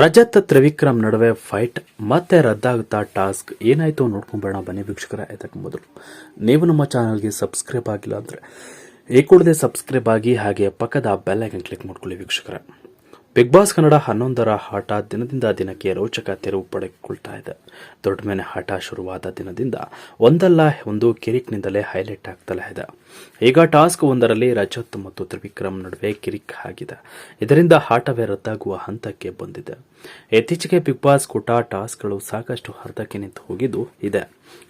ರಜತ್ ತ್ರಿವಿಕ್ರಮ್ ನಡುವೆ ಫೈಟ್ ಮತ್ತೆ ರದ್ದಾಗುತ್ತಾ ಟಾಸ್ಕ್ ಏನಾಯ್ತು ನೋಡ್ಕೊಂಬರೋಣ ಬನ್ನಿ ವೀಕ್ಷಕರ, ಇದಕ್ಕೆ ಮೊದಲು. ನೀವು ನಮ್ಮ ಚಾನಲ್ಗೆ ಸಬ್ಸ್ಕ್ರೈಬ್ ಆಗಿಲ್ಲ ಅಂದರೆ, ಈ ಕೂಡದೆ ಸಬ್ಸ್ಕ್ರೈಬ್ ಆಗಿ ಹಾಗೆ ಪಕ್ಕದ ಬೆಲ್ ಐಕನ್ ಕ್ಲಿಕ್ ಮಾಡ್ಕೊಳ್ಳಿ ವೀಕ್ಷಕರ. ಬಿಗ್ ಬಾಸ್ ಕನ್ನಡ ಹನ್ನೊಂದರ ಆಟ ದಿನದಿಂದ ದಿನಕ್ಕೆ ರೋಚಕ ತೆರವು ಪಡೆದುಕೊಳ್ತಾ ಇದೆ. ದೊಡ್ಡ ಮನೆ ಆಟ ಶುರುವಾದ ದಿನದಿಂದ ಒಂದಲ್ಲ ಒಂದು ಕಿರಿಕ್ನಿಂದಲೇ ಹೈಲೈಟ್ ಆಗ್ತಲೇ ಇದೆ. ಈಗ ಟಾಸ್ಕ್ ಒಂದರಲ್ಲಿ ರಜತ್ ಮತ್ತು ತ್ರಿವಿಕ್ರಮ್ ನಡುವೆ ಕಿರಿಕ್ ಆಗಿದೆ. ಇದರಿಂದ ಆಟವೇ ರದ್ದಾಗುವ ಹಂತಕ್ಕೆ ಬಂದಿದೆ. ಇತ್ತೀಚೆಗೆ ಬಿಗ್ ಬಾಸ್ ಕೂಟ ಟಾಸ್ಕ್ಗಳು ಸಾಕಷ್ಟು ಅರ್ಧಕ್ಕೆ ನಿಂತು ಹೋಗಿದ್ದು ಇದೆ.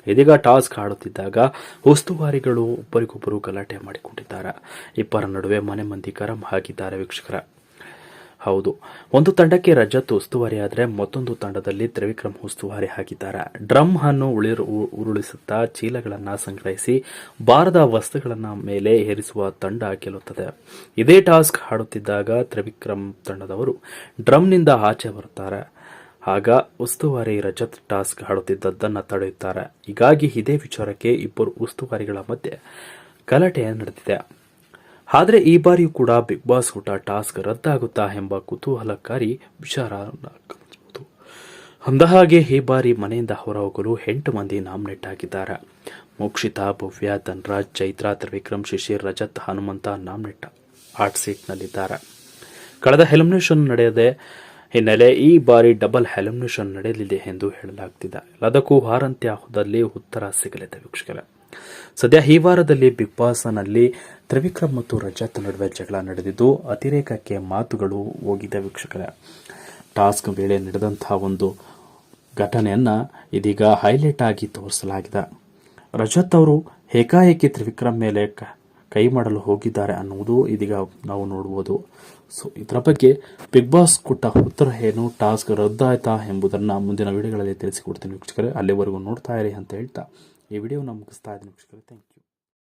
ಇದೀಗ ಟಾಸ್ಕ್ ಆಡುತ್ತಿದ್ದಾಗ ಉಸ್ತುವಾರಿಗಳು ಒಬ್ಬರಿಗೊಬ್ಬರು ಗಲಾಟೆ ಮಾಡಿಕೊಂಡಿದ್ದಾರೆ. ಇಬ್ಬರ ನಡುವೆ ಮನೆ ಮಂದಿ ಗರಂ ಹಾಕಿದ್ದಾರೆ ವೀಕ್ಷಕರ. ಹೌದು. ಒಂದು ತಂಡಕ್ಕೆ ರಜತ್ ಉಸ್ತುವಾರಿ ಆದರೆ ಮತ್ತೊಂದು ತಂಡದಲ್ಲಿ ತ್ರಿವಿಕ್ರಮ್ ಉಸ್ತುವಾರಿ ಹಾಕಿದ್ದಾರೆ. ಡ್ರಮ್ ಅನ್ನು ಉಳಿರು ಉರುಳಿಸುತ್ತಾ ಚೀಲಗಳನ್ನು ಸಂಗ್ರಹಿಸಿ ಬಾರದ ವಸ್ತುಗಳನ್ನು ಮೇಲೆ ಏರಿಸುವ ತಂಡ ಗೆಲ್ಲುತ್ತದೆ ಇದೇ ಟಾಸ್ಕ್ ಆಡುತ್ತಿದ್ದಾಗ ತ್ರಿವಿಕ್ರಮ್ ತಂಡದವರು ಡ್ರಮ್ನಿಂದ ಆಚೆ ಬರುತ್ತಾರೆ. ಆಗ ಉಸ್ತುವಾರಿ ರಜತ್ ಟಾಸ್ಕ್ ಆಡುತ್ತಿದ್ದದ್ದನ್ನು ತಡೆಯುತ್ತಾರೆ. ಹೀಗಾಗಿ ಇದೇ ವಿಚಾರಕ್ಕೆ ಇಬ್ಬರು ಉಸ್ತುವಾರಿಗಳ ಮಧ್ಯೆ ಗಲಾಟೆ ನಡೆದಿದೆ. ಆದರೆ ಈ ಬಾರಿಯೂ ಕೂಡ ಬಿಗ್ ಬಾಸ್ ಊಟ ಟಾಸ್ಕ್ ರದ್ದಾಗುತ್ತಾ ಎಂಬ ಕುತೂಹಲಕಾರಿ ವಿಚಾರ ಗಮನಿಸಬಹುದು. ಅಂದಹಾಗೆ ಈ ಬಾರಿ ಮನೆಯಿಂದ ಹೊರಹೋಗಲು ಎಂಟು ಮಂದಿ ನಾಮಿನೇಟ್ ಆಗಿದ್ದಾರೆ. ಮೋಕ್ಷಿತಾ, ಭವ್ಯ, ಧನ್ರಾಜ್, ಚೈತ್ರ, ತ್ರಿವಿಕ್ರಮ್, ಶಿಶಿರ್, ರಜತ್, ಹನುಮಂತ ನಾಮಿನೇಟ್ ಆಟ್ ಸೀಟ್ನಲ್ಲಿದ್ದಾರೆ. ಕಳೆದ ಎಲಿಮಿನೇಷನ್ ನಡೆಯದೆ ಹಿನ್ನೆಲೆ ಈ ಬಾರಿ ಡಬಲ್ ಎಲಿಮಿನೇಷನ್ ನಡೆಯಲಿದೆ ಎಂದು ಹೇಳಲಾಗ್ತಿದೆ. ಎಲ್ಲದಕ್ಕೂ ವಾರಂತ್ಯದಲ್ಲಿ ಉತ್ತರ ಸಿಗಲಿದೆ ವೀಕ್ಷಕರೇ. ಸದ್ಯ ಈ ವಾರದಲ್ಲಿ ಬಿಗ್ ಬಾಸ್ನಲ್ಲಿ ತ್ರಿವಿಕ್ರಮ್ ಮತ್ತು ರಜತ್ ನಡುವೆ ಜಗಳ ನಡೆದಿದ್ದು, ಅತಿರೇಕಕ್ಕೆ ಮಾತುಗಳು ಹೋಗಿದೆ ವೀಕ್ಷಕರೇ. ಟಾಸ್ಕ್ ವೇಳೆ ನಡೆದಂತಹ ಒಂದು ಘಟನೆಯನ್ನು ಇದೀಗ ಹೈಲೈಟ್ ಆಗಿ ತೋರಿಸಲಾಗಿದೆ. ರಜತ್ ಅವರು ಏಕಾಏಕಿ ತ್ರಿವಿಕ್ರಮ್ ಮೇಲೆ ಕ- ಮಾಡಲು ಹೋಗಿದ್ದಾರೆ ಅನ್ನುವುದು ಇದೀಗ ನಾವು ನೋಡ್ಬೋದು. ಸೊ, ಇದರ ಬಗ್ಗೆ ಬಿಗ್ ಬಾಸ್ ಕೊಟ್ಟ ಉತ್ತರ ಏನು, ಟಾಸ್ಕ್ ರದ್ದಾಯ್ತಾ ಎಂಬುದನ್ನು ಮುಂದಿನ ವೀಡಿಯೋಗಳಲ್ಲಿ ತಿಳಿಸಿಕೊಡ್ತೀನಿ ವೀಕ್ಷಕರೇ. ಅಲ್ಲಿವರೆಗೂ ನೋಡ್ತಾ ಇರಿ ಅಂತ ಹೇಳ್ತಾ. ಈ ವಿಡಿಯೋನ ಮುಗಿಸ್ತಾ ಇದ್ದೀನಿ ವೀಕ್ಷಕರೇ ಥ್ಯಾಂಕ್ ಯು